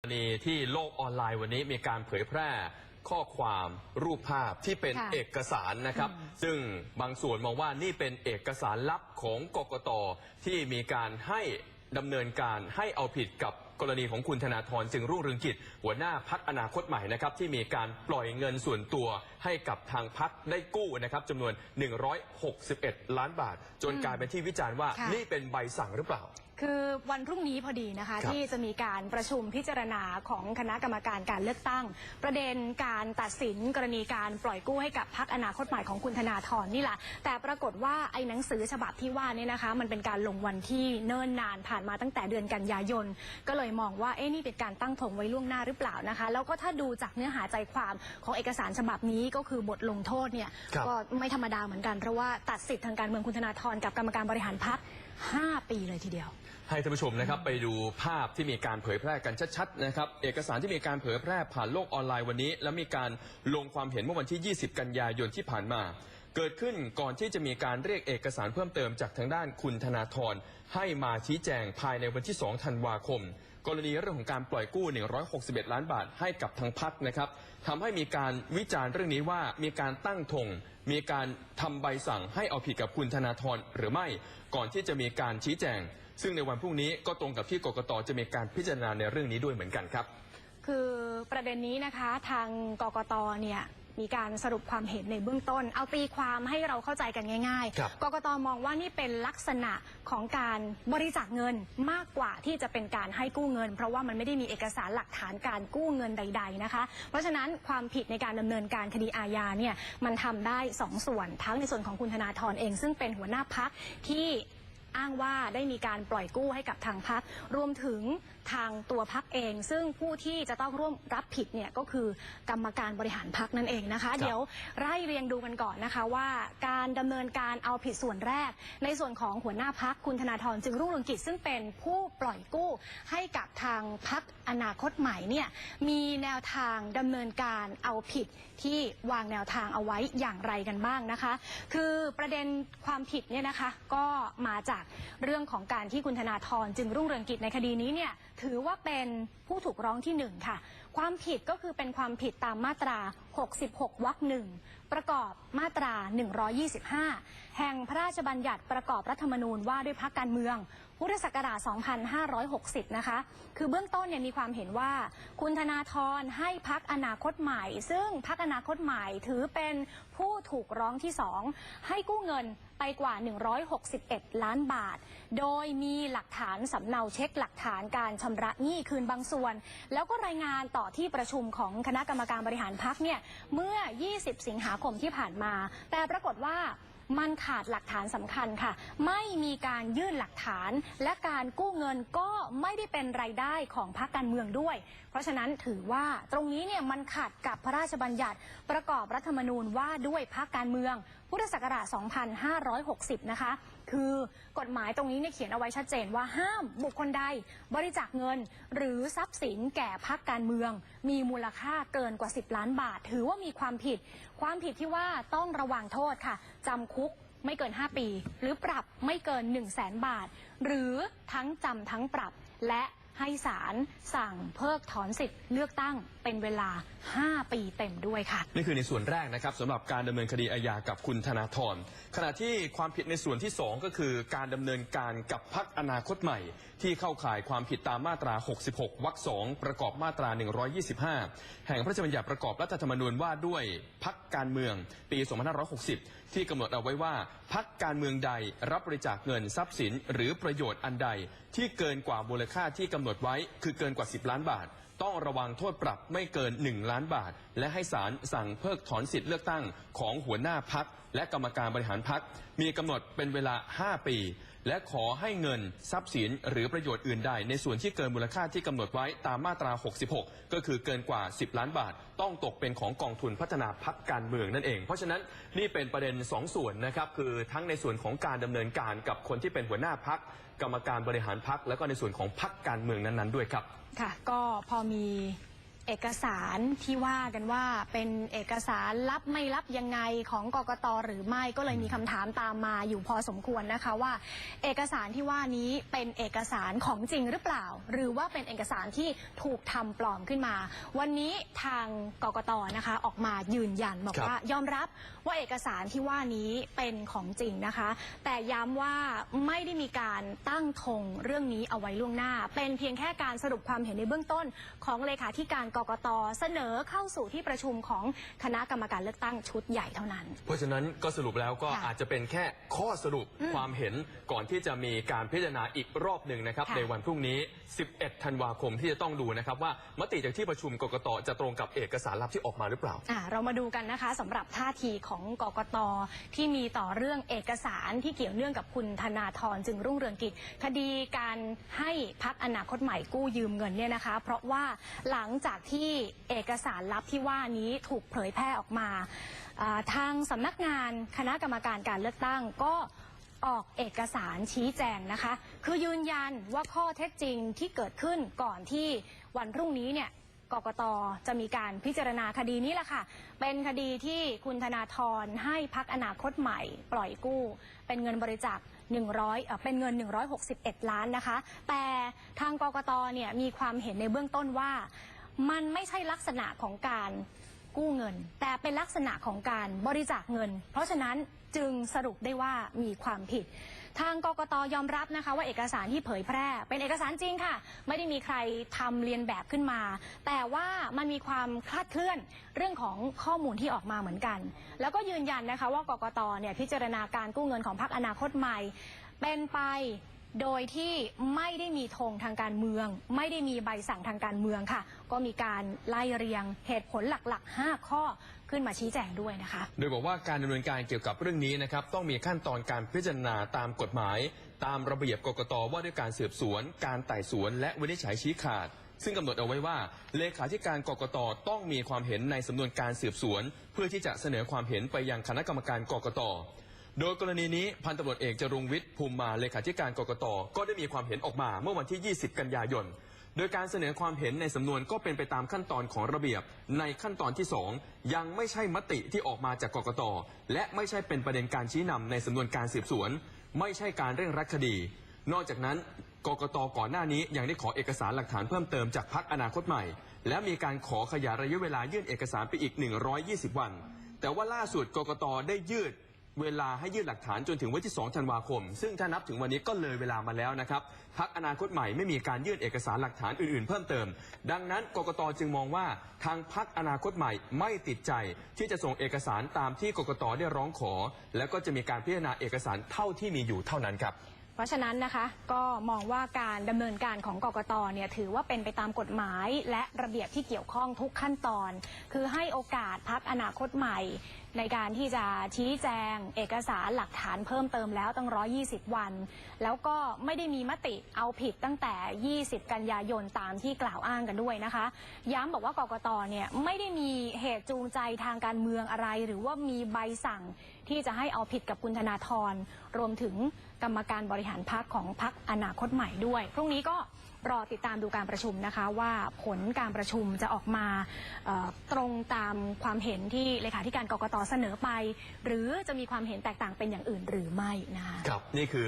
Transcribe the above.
กรณีที่โลกออนไลน์วันนี้มีการเผยแพร่ข้อความรูปภาพที่เป็นค่ะเอกสารนะครับ ซึ่งบางส่วนมองว่านี่เป็นเอกสารลับของกกตที่มีการให้ดำเนินการให้เอาผิดกับกรณีของคุณธนาธรจึงรุ่งเรืองกิจ หัวหน้าพักอนาคตใหม่นะครับที่มีการปล่อยเงินส่วนตัวให้กับทางพักได้กู้นะครับจำนวน 161 ล้านบาท จนกลายเป็นที่วิจารณ์ว่าค่ะนี่เป็นใบสั่งหรือเปล่า คือวันพรุ่งนี้พอดีนะคะ ครับที่จะมีการประชุมพิจารณาของคณะกรรมการการเลือกตั้ง ประเด็นการตัดสินกรณีการปล่อยกู้ให้กับพักอนาคตใหม่ของคุณธนาธรนี่แหละแต่ปรากฏว่าไอ้หนังสือฉบับที่ว่านี่นะคะ มันเป็นการลงวันที่เนิ่นนานผ่านมาตั้งแต่เดือนกันยายน ก็เลยมองว่าเอ๊ะนี่เป็นการตั้งธงไว้ล่วงหน้าหรือเปล่านะคะ แล้วก็ถ้าดูจากเนื้อหาใจความของเอกสารฉบับนี้ก็คือบทลงโทษเนี่ยครับ ก็ไม่ธรรมดาเหมือนกันเพราะว่าตัดสิทธิ์ทางการเมืองคุณธนาธรกับกรรมการบริหารพัก 5 ปีเลยทีเดียว ให้ท่านผู้ชมนะครับไปดูภาพที่มีการเผยแพร่กันชัดๆนะครับเอกสารที่มีการเผยแพร่ผ่านโลกออนไลน์วันนี้ และมีการลงความเห็นเมื่อวันที่ 20 กันยายนที่ผ่านมา เกิดขึ้นก่อนที่จะมีการเรียกเอกสารเพิ่มเติมจากทางด้านคุณธนาธรให้มาชี้แจงภายในวันที่ 2 ธันวาคม กรณีเรื่องของการปล่อยกู้ 161 ล้านบาทให้กับทางพักนะครับทำให้มีการวิจารณ์เรื่องนี้ว่ามีการตั้งธงมีการทำใบสั่งให้เอาผิดกับคุณธนาธรหรือไม่ก่อนที่จะมีการชี้แจง ซึ่งในวันพรุ่งนี้ก็ตรงกับที่กกตจะมีการพิจารณาในเรื่องนี้ด้วยเหมือนกันครับ คือประเด็นนี้นะคะทางกกตเนี่ย มีการสรุปความเห็นในเบื้องต้น เอาตีความให้เราเข้าใจกันง่ายครับ ๆ กกตมองว่านี่เป็นลักษณะของการบริจาคเงินมากกว่าที่จะเป็นการให้กู้เงิน เพราะว่ามันไม่ได้มีเอกสารหลักฐานการกู้เงินใด ๆนะคะ เพราะฉะนั้นความผิดในการดำเนินการคดีอาญาเนี่ยมันทำได้สองส่วนทั้งในส่วนของคุณธนาธรเอง ซึ่งเป็นหัวหน้าพักที่ อ้างว่าได้มีการปล่อยกู้ให้กับทางพักรวมถึงทางตัวพักเอง ซึ่งผู้ที่จะต้องร่วมรับผิดเนี่ยก็คือกรรมการบริหารพักนั่นเองนะคะ เดี๋ยวไล่เรียงดูกันก่อนนะคะว่าการดำเนินการเอาผิดส่วนแรก ในส่วนของหัวหน้าพักคุณธนาธรจึงรุ่งเรืองกิจซึ่งเป็นผู้ปล่อยกู้ให้กับทางพักอนาคตใหม่เนี่ยมีแนวทางดำเนินการเอาผิดที่วางแนวทางเอาไว้อย่างไรกันบ้างนะคะ คือประเด็นความผิดเนี่ยนะคะก็มาจากเรื่องของการที่คุณธนาธรจึงรุ่งเรืองกิจในคดีนี้เนี่ยถือว่าเป็นผู้ถูกร้องที่หนึ่งค่ะความผิดก็คือเป็นความผิดตามมาตรา 66 วรรคหนึ่งประกอบมาตรา 125 แห่งพระราชบัญญัติประกอบรัฐธรรมนูญว่าด้วยพักการเมือง พุทธศักราช 2560 นะคะ คือเบื้องต้นเนี่ยมีความเห็นว่า คุณธนาธรให้พักอนาคตใหม่ ซึ่งพักอนาคตใหม่ถือเป็นผู้ถูกร้องที่สองให้กู้เงินไปกว่า 161 ล้านบาท โดยมีหลักฐานสำเนาเช็คหลักฐานการชำระหนี้คืนบางส่วน แล้วก็รายงานต่อ่อที่ประชุมของคณะกรรมการบริหารพักเนี่ยเมื่อ 20 สิงหาคมที่ผ่านมา แต่ปรากฏว่ามันขาดหลักฐานสำคัญค่ะ ไม่มีการยื่นหลักฐาน และการกู้เงินก็ไม่ได้เป็นรายได้ของพรรคการเมืองด้วย เพราะฉะนั้นถือว่าตรงนี้เนี่ยมันขัดกับพระราชบัญญัติ ประกอบรัฐธรรมนูญว่าด้วยพรรคการเมือง พุทธศักราช 2560 นะคะ คือกฎหมายตรงนี้เนี่ยเขียนเอาไว้ชัดเจนว่าห้ามบุคคลใดบริจาคเงิน หรือทรัพย์สินแก่พรรคการเมือง มีมูลค่าเกินกว่า 10 ล้านบาท ถือว่ามีความผิด ความผิดที่ว่าต้องระวังโทษค่ะจำคุกไม่เกิน 5 ปี หรือปรับไม่เกิน 1 0 0 0 0แสนบาท หรือทั้งจำทั้งปรับและ ให้ศาลสั่งเพิกถอนสิทธิ์เลือกตั้งเป็นเวลา 5 ปีเต็มด้วยค่ะ นี่คือในส่วนแรกนะครับสำหรับการดำเนินคดีอาญากับคุณธนาธรขณะที่ความผิดในส่วนที่ 2 ก็คือการดำเนินการกับพักอนาคตใหม่ ที่เข้าข่ายความผิดตามมาตรา 66 วรรคสองประกอบมาตรา 125 แห่งพระราชบัญญัติประกอบรัฐธรรมนูญว่าด้วยพักการเมืองปี 2560 ที่กำหนดเอาไว้ว่าพักการเมืองใดรับบริจาคเงินทรัพย์สิน หรือประโยชน์อันใดที่เกินกว่ามูลค่าที่กำหนดไว้คือเกินกว่า 10 ล้านบาท ต้องระวังโทษปรับไม่เกิน 1 ล้านบาท และให้ศาลสั่งเพิกถอนสิทธิ์เลือกตั้งของหัวหน้าพักและกรรมการบริหารพักมีกำหนดเป็นเวลา 5 ปี และขอให้เงินทรัพย์สินหรือประโยชน์อื่นใด ในส่วนที่เกินมูลค่าที่กำหนดไว้ตามมาตรา 66 ก็คือเกินกว่า 10 ล้านบาท ต้องตกเป็นของกองทุนพัฒนาพักการเมืองนั่นเอง เพราะฉะนั้นนี่เป็นประเด็น 2ส่วนนะครับคือทั้งในส่วนของการดำเนินการกับคนที่เป็นหัวหน้าพักกรรมการบริหารพักแล้วก็ในส่วนของพักการเมืองนั้นๆด้วยครับ ค่ะ ก็พอมี เอกสารที่ว่ากันว่าเป็นเอกสารลับไม่ลับยังไงของกกตหรือไม่ก็เลยมีคำถามตามมาอยู่พอสมควรนะคะว่า เอกสารที่ว่านี้เป็นเอกสารของจริงหรือเปล่า หรือว่าเป็นเอกสารที่ถูกทำปลอมขึ้นมา วันนี้ทางกกตนะคะ ออกมายืนยันบอกครับว่ายอมรับว่าเอกสารที่ว่านี้เป็นของจริงนะคะ แต่ย้ำว่าไม่ได้มีการตั้งธงเรื่องนี้เอาไว้ล่วงหน้า เป็นเพียงแค่การสรุปความเห็นในเบื้องต้นของเลขาธิการกกตเสนอเข้าสู่ที่ประชุมของคณะกรรมการเลือกตั้งชุดใหญ่เท่านั้น เพราะฉะนั้นก็สรุปแล้วก็ค่ะอาจจะเป็นแค่ข้อสรุปอืมความเห็นก่อนที่จะมีการพิจารณาอีกรอบหนึ่งนะครับค่ะในวันพรุ่งนี้ 11 ธันวาคมที่จะต้องดูนะครับว่ามติจากที่ประชุมกกตจะตรงกับเอกสารลับที่ออกมาหรือเปล่าอ่าเรามาดูกันนะคะสำหรับท่าทีของกกตที่มีต่อเรื่องเอกสารที่เกี่ยวเนื่องกับคุณธนาธรจึงรุ่งเรืองกิจคดีการให้พักอนาคตใหม่กู้ยืมเงินเนี่ยนะคะ เพราะว่าหลังจากที่เอกสารลับที่ว่านี้ถูกเผยแพร่ออกมาอ่าทางสำนักงานคณะกรรมการการเลือกตั้งก็ออกเอกสารชี้แจงนะคะ คือยืนยันว่าข้อเท็จจริงที่เกิดขึ้นก่อนที่วันพรุ่งนี้เนี่ยกกตจะมีการพิจารณาคดีนี้แหละค่ะ เป็นคดีที่คุณธนาธรให้พักอนาคตใหม่ ปล่อยกู้ เป็นเงินบริจาค 100เอ่อเป็นเงิน 161 ล้านนะคะ แต่ทางกกตเนี่ยมีความเห็นในเบื้องต้นว่า มันไม่ใช่ลักษณะของการกู้เงิน แต่เป็นลักษณะของการบริจาคเงิน เพราะฉะนั้นจึงสรุปได้ว่ามีความผิด ทางกกตยอมรับนะคะว่าเอกสารที่เผยแพร่ เป็นเอกสารจริงค่ะ ไม่ได้มีใครทำเรียนแบบขึ้นมา แต่ว่ามันมีความคลาดเคลื่อนเรื่องของข้อมูลที่ออกมาเหมือนกัน แล้วก็ยืนยันนะคะว่ากกตเนี่ยพิจารณาการกู้เงินของพรรคอนาคตใหม่ เป็นไป โดยที่ไม่ได้มีธงทางการเมือง ไม่ได้มีใบสั่งทางการเมืองค่ะ ก็มีการไล่เรียงเหตุผลหลักๆ 5 ข้อขึ้นมาชี้แจงด้วยนะคะ โดยบอกว่าการดำเนินการเกี่ยวกับเรื่องนี้นะครับต้องมีขั้นตอนการพิจารณาตามกฎหมาย ตามระเบียบกกตว่าด้วยการสืบสวน การไต่สวน และวินิจฉัยชี้ขาดซึ่งกำหนดเอาไว้ว่าเลขาธิการกกตต้องมีความเห็นในสำนวนการสืบสวน เพื่อที่จะเสนอความเห็นไปยังคณะกรรมการกกต โดยกรณีนี้พันตำรวจเอกจรุงวิทย์ภูมิมาเลขาธิการกกตก็ได้มีความเห็นออกมาเมื่อวันที่ 20 กันยายน โดยการเสนอความเห็นในสำนวนก็เป็นไปตามขั้นตอนของระเบียบ ในขั้นตอนที่ 2 ยังไม่ใช่มติที่ออกมาจากกกตและไม่ใช่เป็นประเด็นการชี้นำในสำนวนการสืบสวน ไม่ใช่การเร่งรัดคดี นอกจากนั้นกกตก่อนหน้านี้ยังได้ขอเอกสารหลักฐานเพิ่มเติมจากพักอนาคตใหม่ และมีการขอขยายระยะเวลายื่นเอกสารไปอีก 120 วัน แต่ว่าล่าสุดกกตได้ยืด เวลาให้ยื่นหลักฐานจนถึงวันที่ 2 ธันวาคม ซึ่งถ้านับถึงวันนี้ก็เลยเวลามาแล้วนะครับพักอนาคตใหม่ไม่มีการยื่นเอกสารหลักฐานอื่นๆ เพิ่มเติม ดังนั้นกกตจึงมองว่าทางพักอนาคตใหม่ไม่ติดใจ ที่จะส่งเอกสารตามที่กกตได้ร้องขอ แล้วก็จะมีการพิจารณาเอกสารเท่าที่มีอยู่เท่านั้นครับ เพราะฉะนั้นนะคะก็มองว่าการดำเนินการของกกตเนี่ยถือว่าเป็นไปตามกฎหมาย และระเบียบที่เกี่ยวข้องทุกขั้นตอน คือให้โอกาสพักอนาคตใหม่ ในการที่จะชี้แจง เอกสารหลักฐานเพิ่มเติมแล้วตั้ง 120 วัน แล้วก็ไม่ได้มีมติเอาผิดตั้งแต่ 20 กันยายนตามที่กล่าวอ้างกันด้วยนะคะ ย้ำบอกว่ากกตเนี่ยไม่ได้มีเหตุจูงใจทางการเมืองอะไร หรือว่ามีใบสั่ง ที่จะให้เอาผิดกับคุณธนาธรรวมถึงกรรมการบริหารพักของพักอนาคตใหม่ด้วย พรุ่งนี้ก็รอติดตามดูการประชุมนะคะ ว่าผลการประชุมจะออกมาตรงตามความเห็นที่เลขาธิการกรกตเสนอไป หรือจะมีความเห็นแตกต่างเป็นอย่างอื่นหรือไม่นะคะครับนี่คือ